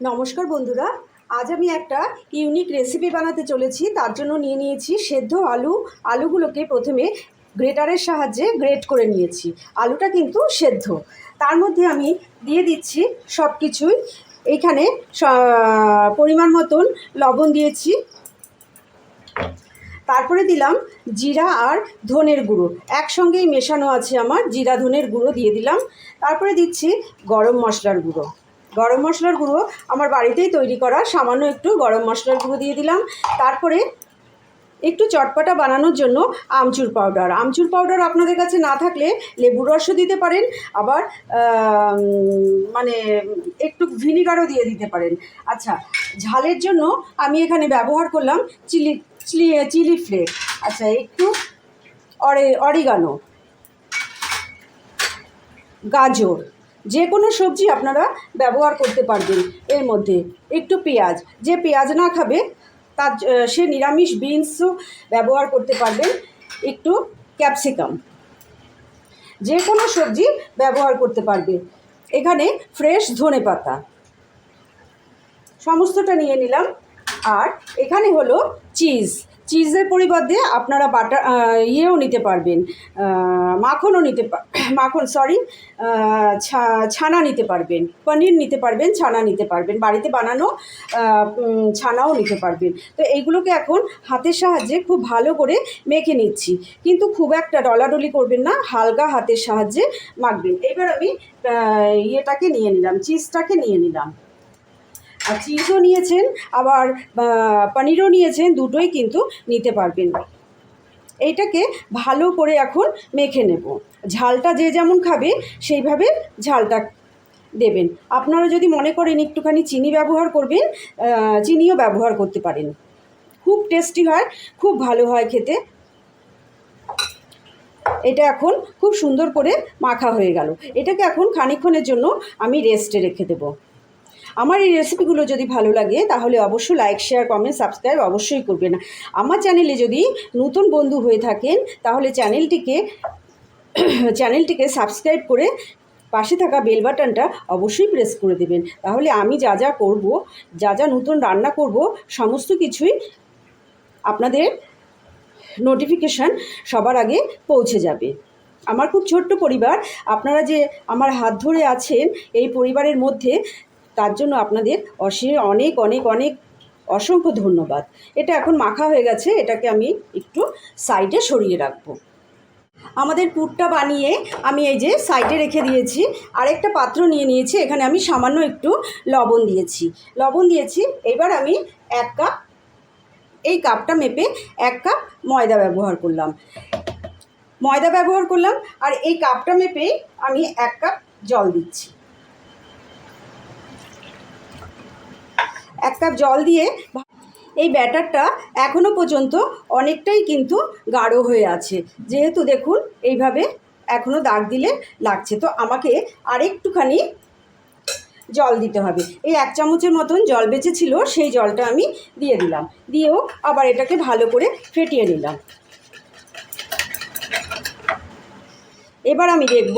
নমস্কার বন্ধুরা, আজ আমি একটা ইউনিক রেসিপি বানাতে চলেছি। তার জন্য নিয়ে নিয়েছি সেদ্ধ আলু। আলুগুলোকে প্রথমে গ্রেটারের সাহায্যে গ্রেট করে নিয়েছি। আলুটা কিন্তু সেদ্ধ। তার মধ্যে আমি দিয়ে দিচ্ছি সব কিছুই এখানে পরিমাণ মতন লবণ দিয়েছি। তারপরে দিলাম জিরা আর ধনের গুঁড়ো। একসঙ্গেই মেশানো আছে আমার জিরা, ধনের গুঁড়ো দিয়ে দিলাম। তারপরে দিচ্ছি গরম মশলার গুঁড়ো। গরম মশলার গুঁড়ো আমার বাড়িতেই তৈরি করা, সামান্য একটু গরম মশলার গুঁড়ো দিয়ে দিলাম। তারপরে একটু চটপাটা বানানোর জন্য আমচুর পাউডার আমচুর পাউডার আপনাদের কাছে না থাকলে লেবুর রসও দিতে পারেন, আবার মানে একটু ভিনিগারও দিয়ে দিতে পারেন। আচ্ছা ঝালের জন্য আমি এখানে ব্যবহার করলাম চিলি চিলি চিলি ফ্লেক। আচ্ছা একটু অরে, অরিগানো। গাজর। যে কোনো সবজি আপনারা ব্যবহার করতে পারবেন এর মধ্যে। একটু পেঁয়াজ, যে পেঁয়াজ না খাবে, তার সে নিরামিষ বিনসও ব্যবহার করতে পারবেন। একটু ক্যাপসিকাম, যে কোনো সবজি ব্যবহার করতে পারবে। এখানে ফ্রেশ ধনে পাতা, সমস্তটা নিয়ে নিলাম। আর এখানে হলো চিজ চিজের পরিবর্তে আপনারা বাটার ইয়েও নিতে পারবেন মাখনও নিতে মাখন সরি ছানা নিতে পারবেন, পনির নিতে পারবেন, ছানা নিতে পারবেন, বাড়িতে বানানো ছানাও নিতে পারবেন। তো এইগুলোকে এখন হাতের সাহায্যে খুব ভালো করে মেখে নিচ্ছি। কিন্তু খুব একটা ডলাডলি করবেন না, হালকা হাতের সাহায্যে মাখবেন। এবার আমি ইয়েটাকে নিয়ে নিলাম, চিজটাকে নিয়ে নিলাম। আর চিজও নিয়েছেন, আবার পনিরও নিয়েছেন, দুটোই কিন্তু নিতে পারবেন। এইটাকে ভালো করে এখন মেখে নেব। ঝালটা যে যেমন খাবে, সেইভাবে ঝালটা দেবেন। আপনারা যদি মনে করেন একটুখানি চিনি ব্যবহার করবেন চিনিও ব্যবহার করতে পারেন। খুব টেস্টি হয়, খুব ভালো হয় খেতে। এটা এখন খুব সুন্দর করে মাখা হয়ে গেল। এটাকে এখন খানিক্ষণের জন্য আমি রেস্টে রেখে দেবো। আমার এই রেসিপিগুলো যদি ভালো লাগে, তাহলে অবশ্যই লাইক শেয়ার কমেন্ট সাবস্ক্রাইব অবশ্যই করবেন। আমার চ্যানেলে যদি নতুন বন্ধু হয়ে থাকেন, তাহলে চ্যানেলটিকে চ্যানেলটিকে সাবস্ক্রাইব করে পাশে থাকা বেল বাটনটা অবশ্যই প্রেস করে দেবেন। তাহলে আমি যা যা করব, যা যা নতুন রান্না করব, সমস্ত কিছুই আপনাদের নোটিফিকেশান সবার আগে পৌঁছে যাবে। আমার খুব ছোট্ট পরিবার, আপনারা যে আমার হাত ধরে আছেন, এই পরিবারের মধ্যে তার জন্য আপনাদের অসীম অনেক অনেক অনেক অসংখ্য ধন্যবাদ। এটা এখন মাখা হয়ে গেছে, এটাকে আমি একটু সাইডে সরিয়ে রাখব। আমাদের পুরটা বানিয়ে আমি এই যে সাইডে রেখে দিয়েছি। আরেকটা পাত্র নিয়ে নিয়েছি, এখানে আমি সামান্য একটু লবণ দিয়েছি। লবণ দিয়েছি, এবার আমি এক কাপ, এই কাপটা মেপে এক কাপ ময়দা ব্যবহার করলাম। ময়দা ব্যবহার করলাম, আর এই কাপটা মেপেই আমি এক কাপ জল দিচ্ছি। এক কাপ জল দিয়ে এই ব্যাটারটা এখনও পর্যন্ত অনেকটাই কিন্তু গাঢ় হয়ে আছে। যেহেতু দেখুন, এইভাবে এখনও দাগ দিলে লাগছে। তো আমাকে আরেকটুখানি জল দিতে হবে। এই এক চামচের মতন জল বেঁচেছিল সেই জলটা আমি দিয়ে দিলাম। দিয়েও আবার এটাকে ভালো করে ফেটিয়ে নিলাম। এবার আমি দেখব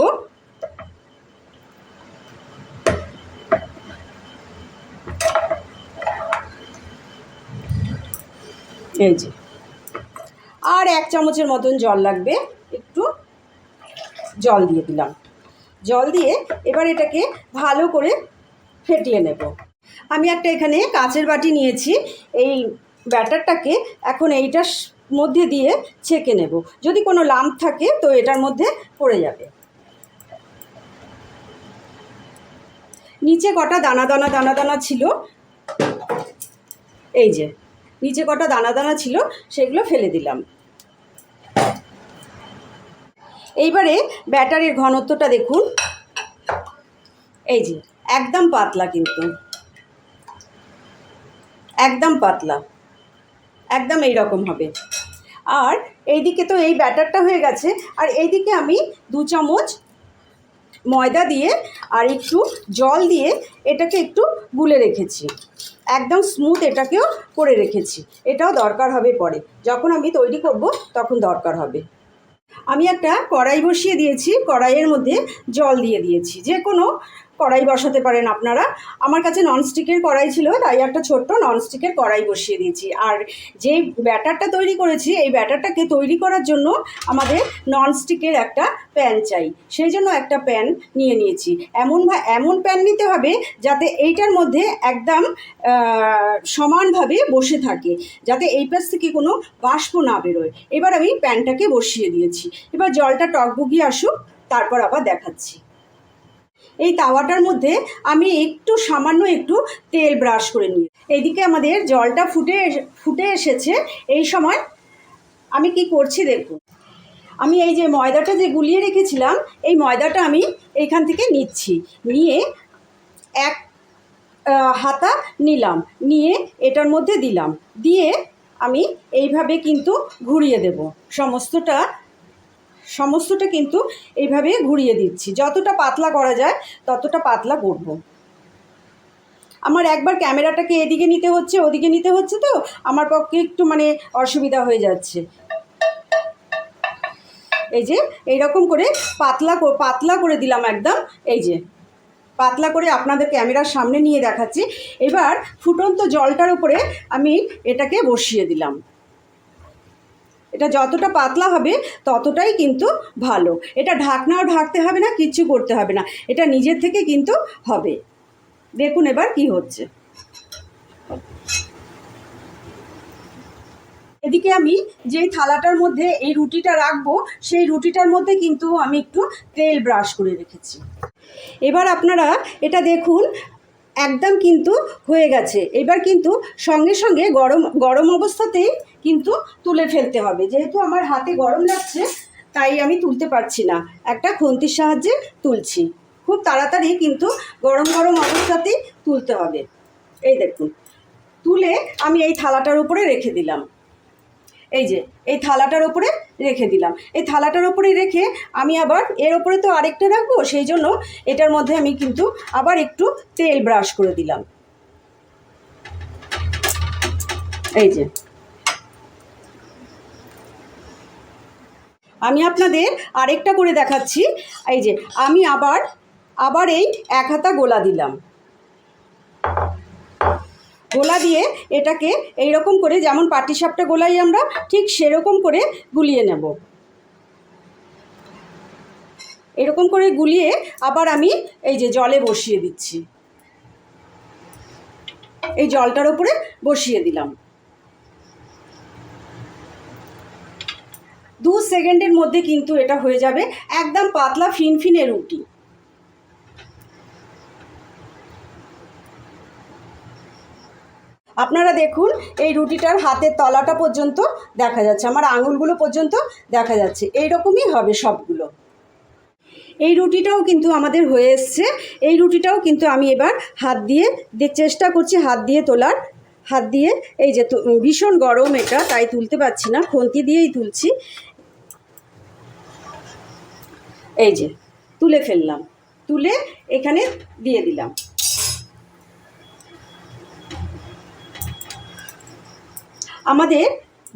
এই যে। আর এক চামচের মতন জল লাগবে, একটু জল দিয়ে দিলাম। জল দিয়ে এবার এটাকে ভালো করে ফেটিয়ে নেব। আমি একটা এখানে কাঁচের বাটি নিয়েছি, এই ব্যাটারটাকে এখন এইটার মধ্যে দিয়ে ছেঁকে নেব। যদি কোনো লাম্প থাকে, তো এটার মধ্যে পড়ে যাবে। নিচে কটা দানা দানা দানা দানা ছিল, এই যে। নিচে কটা দানা দানা ছিল, সেগুলো ফেলে দিলাম। এইবারে ব্যাটারের ঘনত্বটা দেখুন। এই যে, একদম পাতলা কিন্তু। একদম পাতলা। একদম এই রকম হবে। আর এইদিকে তো এই ব্যাটারটা হয়ে গেছে, আর এইদিকে আমি দু চামচ ময়দা দিয়ে আর একটু জল দিয়ে এটাকে একটু গুলে রেখেছি। একদম স্মুথ এটাকেও করে রেখেছি। এটাও দরকার হবে পরে। যখন আমি তৈরি করব, তখন দরকার হবে। আমি একটা কড়াই বসিয়ে দিয়েছি। কড়াইয়ের মধ্যে জল দিয়ে দিয়েছি। যে কোনো কড়াই বসাতে পারেন আপনারা। আমার কাছে ননস্টিকের কড়াই ছিল, তাই একটা ছোট্ট ননস্টিকের কড়াই বসিয়ে দিয়েছি। আর যে ব্যাটারটা তৈরি করেছি, এই ব্যাটারটাকে তৈরি করার জন্য আমাদের ননস্টিকের একটা প্যান চাই। সেই জন্য একটা প্যান নিয়ে নিয়েছি। এমন ভা- এমন প্যান নিতে হবে যাতে এইটার মধ্যে একদম সমানভাবে বসে থাকে, যাতে এই পাশ থেকে কোনো বাষ্প না বেরোয়। এবার আমি প্যানটাকে বসিয়ে দিয়েছি। এবার জলটা টকবগিয়ে আসুক, তারপর আবার দেখাচ্ছি। এই তাওয়াটার মধ্যে আমি একটু সামান্য একটু তেল ব্রাশ করে নিই এইদিকে আমাদের জলটা ফুটে ফুটে এসেছে। এই সময় আমি কি করছি দেখুন। আমি এই যে ময়দাটা যে গুলিয়ে রেখেছিলাম, এই ময়দাটা আমি এইখান থেকে নিচ্ছি। নিয়ে এক হাতা নিলাম। নিয়ে এটার মধ্যে দিলাম। দিয়ে আমি এইভাবে কিন্তু ঘুরিয়ে দেব। সমস্তটা সমস্তটা কিন্তু এইভাবে ঘুরিয়ে দিচ্ছি। যতটা পাতলা করা যায়, ততটা পাতলা করব। আমার একবার ক্যামেরাটাকে এদিকে নিতে হচ্ছে, ওদিকে নিতে হচ্ছে তো, আমার পক্ষে একটু মানে অসুবিধা হয়ে যাচ্ছে। এই যে, এইরকম করে পাতলা পাতলা করে দিলাম একদম, এই যে। পাতলা করে আপনাদের ক্যামেরার সামনে নিয়ে দেখাচ্ছি। এবার ফুটন্ত জলটার উপরে আমি এটাকে বসিয়ে দিলাম। এটা যতটা পাতলা হবে ততটাই কিন্তু ভালো। এটা ঢাকনাও ঢাকতে হবে না, কিচ্ছু করতে হবে না। এটা নিজের থেকে কিন্তু হবে। দেখুন এবার কি হচ্ছে। এদিকে আমি যেই থালাটার মধ্যে এই রুটিটা রাখব, সেই রুটিটার মধ্যে কিন্তু আমি একটু তেল ব্রাশ করে রেখেছি। এবার আপনারা এটা দেখুন একদম কিন্তু হয়ে গেছে। এবার কিন্তু সঙ্গে সঙ্গে গরম গরম অবস্থাতেই কিন্তু তুলে ফেলতে হবে। যেহেতু আমার হাতে গরম লাগছে, তাই আমি তুলতে পারছি না। একটা খুন্তির সাহায্যে তুলছি। খুব তাড়াতাড়ি কিন্তু গরম গরম অবস্থাতেই তুলতে হবে। এই দেখুন, তুলে আমি এই থালাটার উপরে রেখে দিলাম। এই যে, এই থালাটার ওপরে রেখে দিলাম। এই থালাটার ওপরে রেখে আমি আবার এর ওপরে তো আরেকটা রাখব, সেই জন্য এটার মধ্যে আমি কিন্তু আবার একটু তেল ব্রাশ করে দিলাম। এই যে। আমি আপনাদের আরেকটা করে দেখাচ্ছি। এই যে, আমি আবার আবার এই এক হাতা গোলা দিলাম। গোলা দিয়ে এটাকে এই রকম করে যেমন পাটিসাপটা গোলাই আমরা, ঠিক সেরকম করে গুলিয়ে নেব। এরকম করে গুলিয়ে আবার আমি এই যে জলে বসিয়ে দিচ্ছি। এই জলটার উপরে বসিয়ে দিলাম। দু সেকেন্ডের মধ্যে কিন্তু এটা হয়ে যাবে একদম পাতলা ফিনফিনে রুটি। আপনারা দেখুন, এই রুটিটার হাতের তলাটা পর্যন্ত দেখা যাচ্ছে, আমার আঙুলগুলো পর্যন্ত দেখা যাচ্ছে। এই রকমই হবে সবগুলো। এই রুটিটাও কিন্তু আমাদের হয়ে এসছে। এই রুটিটাও কিন্তু আমি এবার হাত দিয়ে চেষ্টা করছি হাত দিয়ে তোলার। হাত দিয়ে এই যে ভীষণ গরম এটা, তাই তুলতে পারছি না, খুন্তি দিয়েই তুলছি। এই যে, তুলে ফেললাম। তুলে এখানে দিয়ে দিলাম। আমাদের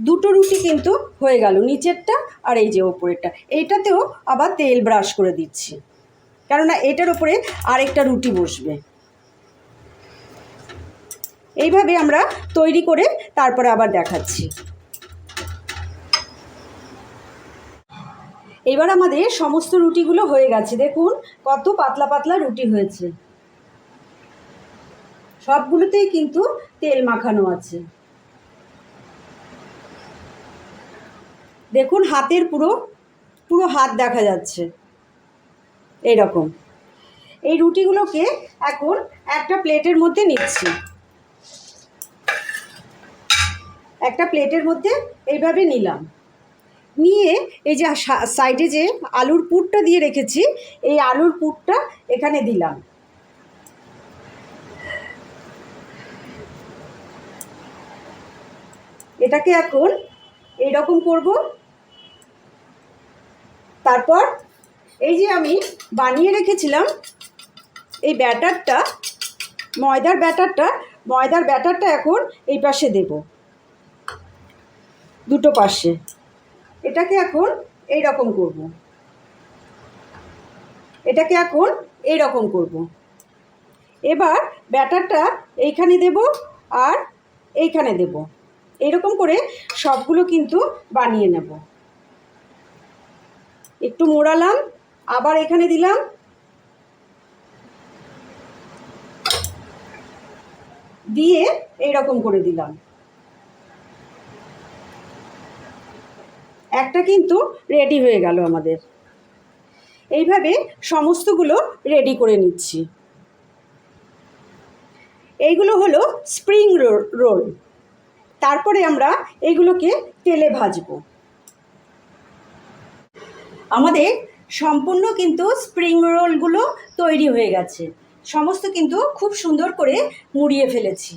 দুটো রুটি কিন্তু হয়ে গেল, নিচেরটা আর এই যে ওপরেরটা। এইটাতেও আবার তেল ব্রাশ করে দিচ্ছি। কেননা এটার ওপরে আরেকটা রুটি বসবে। এইভাবে আমরা তৈরি করে তারপরে আবার দেখাচ্ছি। এবার আমাদের সমস্ত রুটিগুলো হয়ে গেছে। দেখুন, কত পাতলা পাতলা রুটি হয়েছে। সবগুলোতেই কিন্তু তেল মাখানো আছে। দেখুন হাতের পুরো পুরো হাত দেখা যাচ্ছে। এই রকম এই রুটিগুলোকে এখন একটা প্লেটের মধ্যে নিচ্ছি। একটা প্লেটের মধ্যে এইভাবে নিলাম। নিয়ে এই যে সাইডে যে আলুর পুরটা দিয়ে রেখেছি, এই আলুর পুরটা এখানে দিলাম। এটাকে এখন এই রকম করব তারপর এই যে আমি বানিয়ে রেখেছিলাম, এই ব্যাটারটা, ময়দার ব্যাটারটা ময়দার ব্যাটারটা এখন এই পাশে দেব। দুটো পাশে। এটাকে এখন এই রকম করব। এটাকে এখন এই রকম করব। এবার ব্যাটারটা এইখানে দেব আর এইখানে দেব। এরকম করে সবগুলো কিন্তু বানিয়ে নেব। একটু মোড়ালাম, আবার এখানে দিলাম। দিয়ে এইরকম করে দিলাম। একটা কিন্তু রেডি হয়ে গেল আমাদের। এইভাবে সমস্তগুলো রেডি করে নিচ্ছি। এইগুলো হলো স্প্রিং রোল তারপরে আমরা এইগুলোকে তেলে ভাজবো। আমাদের সম্পূর্ণ কিন্তু স্প্রিং রোলগুলো তৈরি হয়ে গেছে। সমস্ত কিন্তু খুব সুন্দর করে মুড়িয়ে ফেলেছি।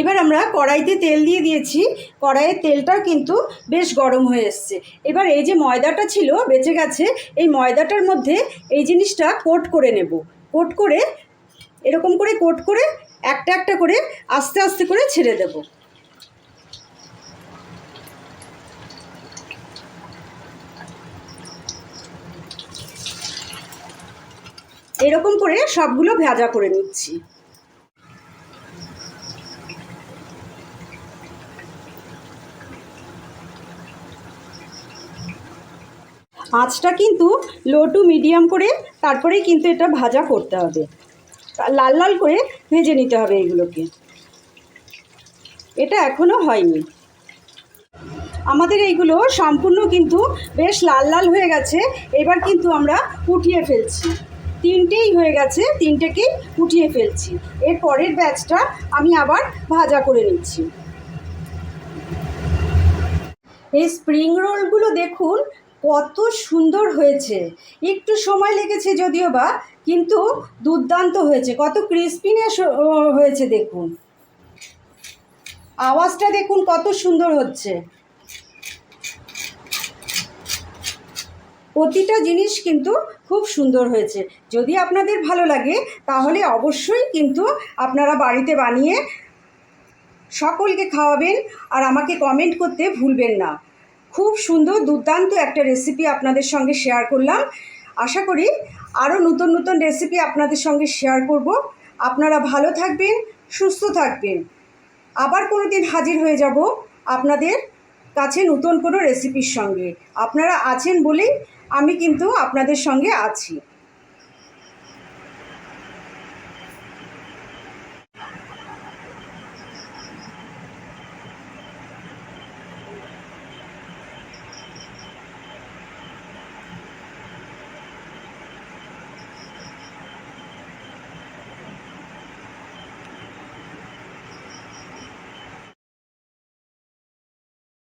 এবার আমরা কড়াইতে তেল দিয়ে দিয়েছি। কড়াইয়ের তেলটাও কিন্তু বেশ গরম হয়ে এসছে। এবার এই যে ময়দাটা ছিল, বেঁচে গেছে, এই ময়দাটার মধ্যে এই জিনিসটা কোট করে নেব। কোট করে, এরকম করে কোট করে একটা একটা করে আস্তে আস্তে করে ছেড়ে দেব। এরকম করে সবগুলো ভাজা করে নিচ্ছি। আঁচটা কিন্তু লো টু মিডিয়াম করে তারপরেই কিন্তু এটা ভাজা করতে হবে। লাল লাল করে ভেজে নিতে হবে এগুলোকে। এটা এখনও হয়নি। আমাদের এইগুলো সম্পূর্ণ কিন্তু বেশ লাল লাল হয়ে গেছে। এবার কিন্তু আমরা উঠিয়ে ফেলছি। তিনটেই হয়ে গেছে তিনটেকেই উঠিয়ে ফেলছি। এর পরের ব্যাচটা আমি আবার ভাজা করে নিচ্ছি। এই স্প্রিং রোলগুলো দেখুন, কত সুন্দর হয়েছে। একটু সময় লেগেছে যদিও বা, কিন্তু দুর্দান্ত হয়েছে। কত ক্রিস্পিনেস হয়েছে দেখুন। আওয়াজটা দেখুন কত সুন্দর হচ্ছে। প্রতিটা জিনিস কিন্তু খুব সুন্দর হয়েছে। যদি আপনাদের ভালো লাগে, তাহলে অবশ্যই কিন্তু আপনারা বাড়িতে বানিয়ে সকলকে খাওয়াবেন আর আমাকে কমেন্ট করতে ভুলবেন না। খুব সুন্দর, দুর্দান্ত একটা রেসিপি আপনাদের সঙ্গে শেয়ার করলাম। আশা করি আরও নতুন নতুন রেসিপি আপনাদের সঙ্গে শেয়ার করব। আপনারা ভালো থাকবেন, সুস্থ থাকবেন। আবার কোনো দিন হাজির হয়ে যাব আপনাদের কাছে নতুন কোনো রেসিপির সঙ্গে। আপনারা আছেন বলেই আমি কিন্তু আপনাদের সঙ্গে আছি।